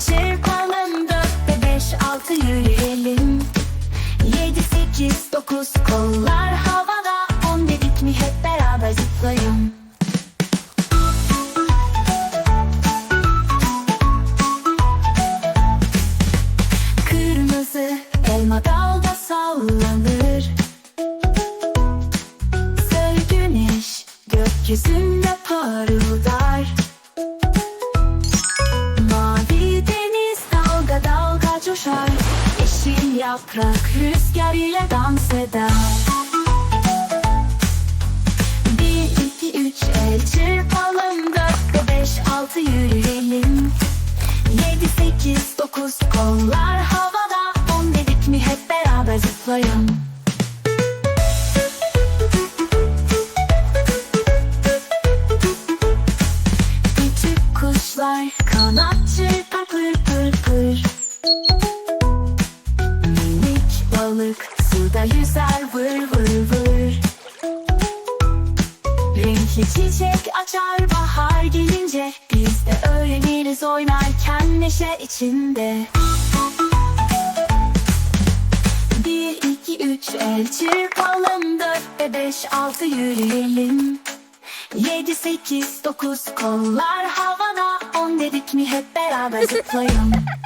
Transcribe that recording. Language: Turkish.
Çırpalım dörtte beş altı yürüyelim. Yedi sekiz dokuz kollar havada. On dedik mi hep beraber zıplayın Kırmızı elma dalda sallanır. Sarı güneş gökyüzünde parıldar. Yaprak rüzgar ile dans eder. Bir, iki, üç el çırpalım. Dört beş, altı yürüyelim. Yedi, sekiz, dokuz kollar havada. On dedik mi hep beraber zıplayın Küçük kuşlar kanat balık suda yüzer vır vır vır. Renkli çiçek açar bahar gelince Biz de öğreniriz oynarken neşe içinde. Bir, iki, üç el çırpalım Dört ve beş, altı yürüyelim. Yedi, sekiz, dokuz kollar havada On dedik mi hep beraber zıplayın